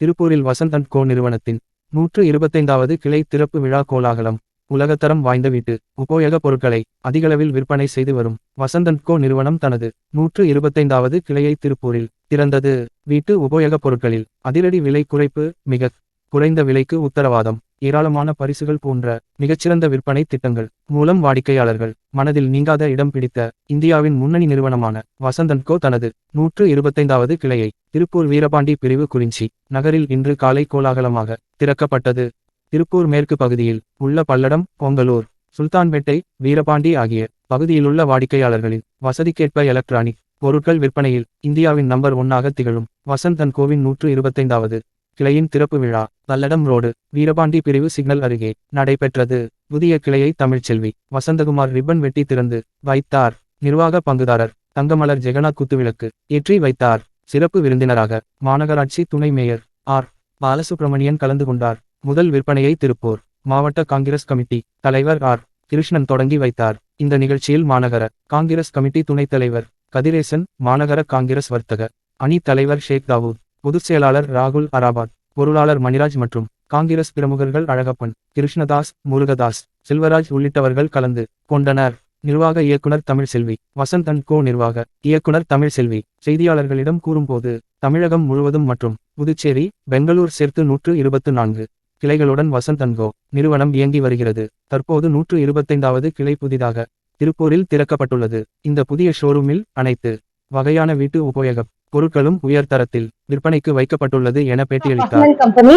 திருப்பூரில் வசந்த் அண்ட் கோ நிறுவனத்தின் நூற்று இருபத்தைந்தாவது கிளை திறப்பு விழா கோலாகலம் உலகத்தரம் வாய்ந்த வீட்டு உபயோகப் பொருட்களை அதிகளவில் விற்பனை செய்து வரும் வசந்த் அண்ட் கோ நிறுவனம் தனது நூற்று இருபத்தைந்தாவது கிளையை திருப்பூரில் திறந்தது. வீட்டு உபயோகப் பொருட்களில் அதிரடி விலை குறைப்பு மிக குறைந்த விலைக்கு உத்தரவாதம். ஏராளமான பரிசுகள் போன்ற மிகச்சிறந்த விற்பனை திட்டங்கள் மூலம் வாடிக்கையாளர்கள் மனதில் நீங்காத இடம் பிடித்த இந்தியாவின் முன்னணி நிறுவனமான வசந்தன்கோ தனது நூற்று இருபத்தைந்தாவது கிளையை திருப்பூர் வீரபாண்டி பிரிவு குறிஞ்சி நகரில் இன்று காலை கோலாகலமாக திறக்கப்பட்டது. திருப்பூர் மேற்கு பகுதியில் உள்ள பல்லடம் பொங்கலூர் சுல்தான்பேட்டை வீரபாண்டி ஆகிய பகுதியிலுள்ள வாடிக்கையாளர்களின் வசதிக்கேற்ப எலக்ட்ரானிக் பொருட்கள் விற்பனையில் இந்தியாவின் நம்பர் ஒன்னாக திகழும் வசந்தன் கோவின் நூற்று இருபத்தைந்தாவது கிளையின் திறப்பு விழா பல்லடம் ரோடு வீரபாண்டி பிரிவு சிக்னல் அருகே நடைபெற்றது. புதிய கிளையை தமிழ்ச்செல்வி வசந்தகுமார் ரிப்பன் வெட்டி திறந்து வைத்தார். நிர்வாக பங்குதாரர் தங்கமலர் ஜெகநாத் குத்துவிளக்கு ஏற்றி வைத்தார். சிறப்பு விருந்தினராக மாநகராட்சி துணை மேயர் ஆர். பாலசுப்பிரமணியன் கலந்து கொண்டார். முதல் விற்பனையை திருப்பூர் மாவட்ட காங்கிரஸ் கமிட்டி தலைவர் ஆர். கிருஷ்ணன் தொடங்கி வைத்தார். இந்த நிகழ்ச்சியில் மாநகர காங்கிரஸ் கமிட்டி துணைத் தலைவர் கதிரேசன் மாநகர காங்கிரஸ் வர்த்தக அணி தலைவர் ஷேக் தாவூத் பொதுச் செயலாளர் ராகுல் அராபாத் பொருளாளர் மணிராஜ் மற்றும் காங்கிரஸ் பிரமுகர்கள் அழகப்பன் கிருஷ்ணதாஸ் முருகதாஸ் செல்வராஜ் உள்ளிட்டவர்கள் கலந்து கொண்டனர். நிர்வாக இயக்குனர் தமிழ்செல்வி வசந்த் அண்ட் கோ நிர்வாக இயக்குனர் தமிழ்செல்வி. செய்தியாளர்களிடம் கூறும்போது தமிழகம் முழுவதும் மற்றும் புதுச்சேரி பெங்களூர் சேர்த்து நூற்று இருபத்து நான்கு கிளைகளுடன் வசந்த் அண்ட் கோ நிறுவனம் இயங்கி வருகிறது. தற்போது நூற்று இருபத்தைந்தாவது கிளை புதிதாக திருப்பூரில் திறக்கப்பட்டுள்ளது. இந்த புதிய ஷோரூமில் அனைத்து வகையான வீட்டு உபயோகப் பொருட்களும் உயர்தரத்தில் விற்பனைக்கு வைக்கப்பட்டுள்ளது என பேட்டியளித்தார். கம்பெனி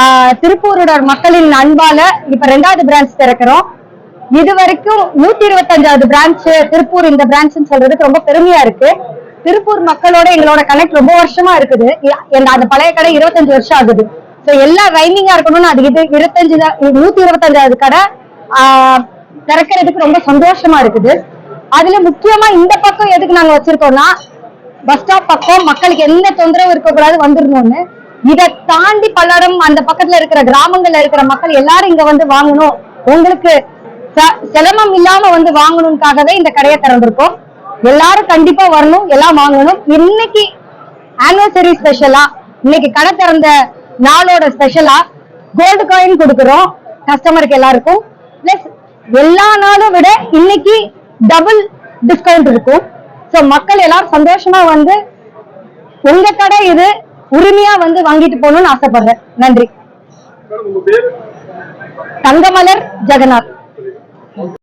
ஆஹ் திருப்பூரோட மக்களின் அன்பால இப்ப ரெண்டாவது பிரான்ச் திறக்கிறோம். இது வரைக்கும் நூத்தி இருபத்தஞ்சாவது பிரான்ச் திருப்பூர் இந்த பிரான்ச்னு சொல்றதுக்கு ரொம்ப பெருமையா இருக்கு. திருப்பூர் மக்களோட எங்களோட கனெக்ட் ரொம்ப வருஷமா இருக்குது. அந்த பழைய கடை இருபத்தஞ்சு வருஷம் ஆகுது. சோ எல்லா ரைமிங்கா இருக்கணும்னு அது இது இருபத்தஞ்சு நூத்தி இருபத்தஞ்சாவது கடை ஆஹ் திறக்கிறதுக்கு ரொம்ப சந்தோஷமா இருக்குது. அதுல முக்கியமா இந்த பக்கம் எதுக்கு நாங்க வச்சிருக்கோம்னா பஸ் ஸ்டாப் பக்கம் மக்களுக்கு எந்த தொந்தரவும் இருக்கக்கூடாது வந்துடணும்னு இதை தாண்டி பல்லடம் அந்த பக்கத்துல இருக்கிற கிராமங்கள்ல இருக்கிற மக்கள் எல்லாரும் இங்க வந்து வாங்கணும். உங்களுக்கு ச- சிரமம் இல்லாம வந்து வாங்கணும்காகவே இந்த கடையை திறந்திருக்கோம். எல்லாரும் கண்டிப்பா வரணும் எல்லாம் வாங்கணும். இன்னைக்கு ஆனிவர்சரி ஸ்பெஷலா இன்னைக்கு கடை திறந்த நாளோட ஸ்பெஷலா கோல்டு காயின் கொடுக்குறோம் கஸ்டமருக்கு எல்லாருக்கும். பிளஸ் எல்லா நாளும் விட இன்னைக்கு டபுள் டிஸ்கவுண்ட் இருக்கும். சோ மக்கள் எல்லாரும் சந்தோஷமா வந்து உங்க கடை இது உரிமையா வந்து வாங்கிட்டு போகணும்னு ஆசைப்படுறேன். நன்றி. தங்கமலர் ஜெகநாத்.